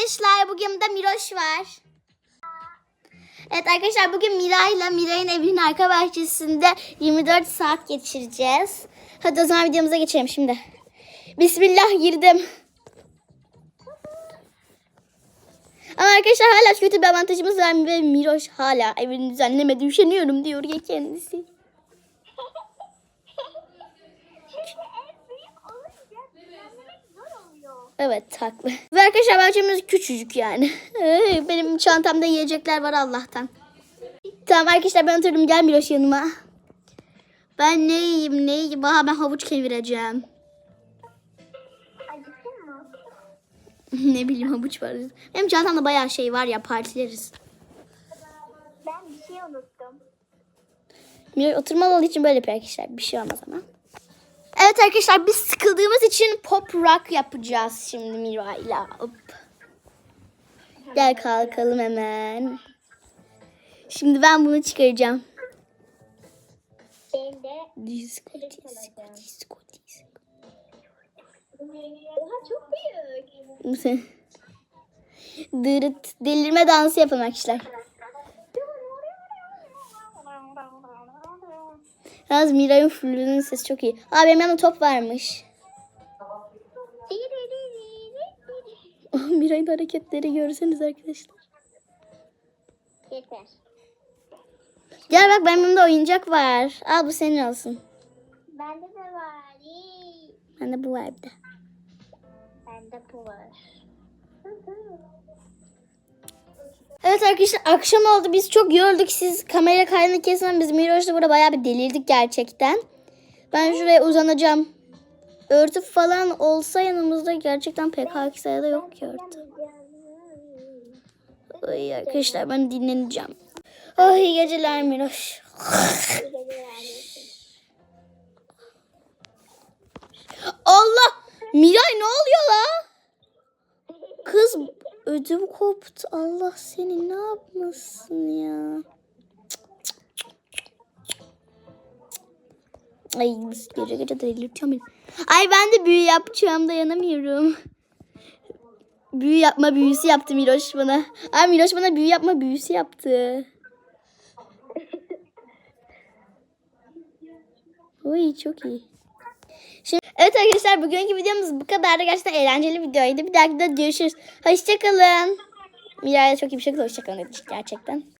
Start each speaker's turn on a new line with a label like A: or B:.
A: arkadaşlar. Bugün de Miroş var. Evet arkadaşlar bugün Miray'la Miray'ın evinin arka bahçesinde 24 saat geçireceğiz. Hadi o zaman videomuza geçelim şimdi. Bismillah girdim. Ama arkadaşlar hala kötü bir avantajımız var ve Miroş hala evini düzenlemedi. Üşeniyorum diyor ya kendisi. Evet haklı. Ve arkadaşlar bahçemiz küçücük yani. Benim çantamda yiyecekler var Allah'tan. Tamam arkadaşlar ben oturdum gel Miloş yanıma. Ben ne yiyeyim ne yiyeyim. Aha ben havuç kevireceğim. Ne bileyim havuç var. Benim çantamda bayağı şey var ya partileriz.
B: Ben bir şey unuttum.
A: Miloş oturma olduğu için böyle yapıyor arkadaşlar. Bir şey olmaz ama. Evet arkadaşlar biz sıkıldığımız için pop rock yapacağız şimdi Mira'yla. Hop. Gel kalkalım hemen. Şimdi ben bunu çıkaracağım.
B: Ben de
A: Disco, disco, disco, disco.
B: Oha çok büyük.
A: Dırıt, delirme dansı yapın arkadaşlar. Yalnız Miray'ın flütünün sesi çok iyi. Aa benim yanımda top varmış. Miray'ın hareketleri görseniz arkadaşlar.
B: Yeter.
A: Gel bak benim yanımda oyuncak var. Al bu senin olsun.
B: Bende de var.
A: Bende bu var bir de.
B: Bende bu var.
A: Evet arkadaşlar akşam oldu. Biz çok yorulduk. Siz kamera kaydını kesin. Biz Miroş'la burada bayağı bir delirdik gerçekten. Ben şuraya uzanacağım. Örtü falan olsa yanımızda gerçekten pek sayıda yok ki örtü. Ay arkadaşlar ben dinleneceğim. Oh iyi geceler Miroş. Allah! Miray ne oluyor ödüm koptu. Allah seni ne yapmasın ya? Ay gece gece delirtiyor beni. Ay ben de büyü yapacağım dayanamıyorum. Büyü yapma büyüsü yaptı Miroş bana. Ay Miroş bana büyü yapma büyüsü yaptı. Uy çok iyi. Şimdi, evet arkadaşlar bugünkü videomuz bu kadardı. Gerçekten eğlenceli bir videoydu. Bir dahaki de görüşürüz. Hoşçakalın. Miray'a çok iyi bir şekilde hoşçakalın dedik gerçekten.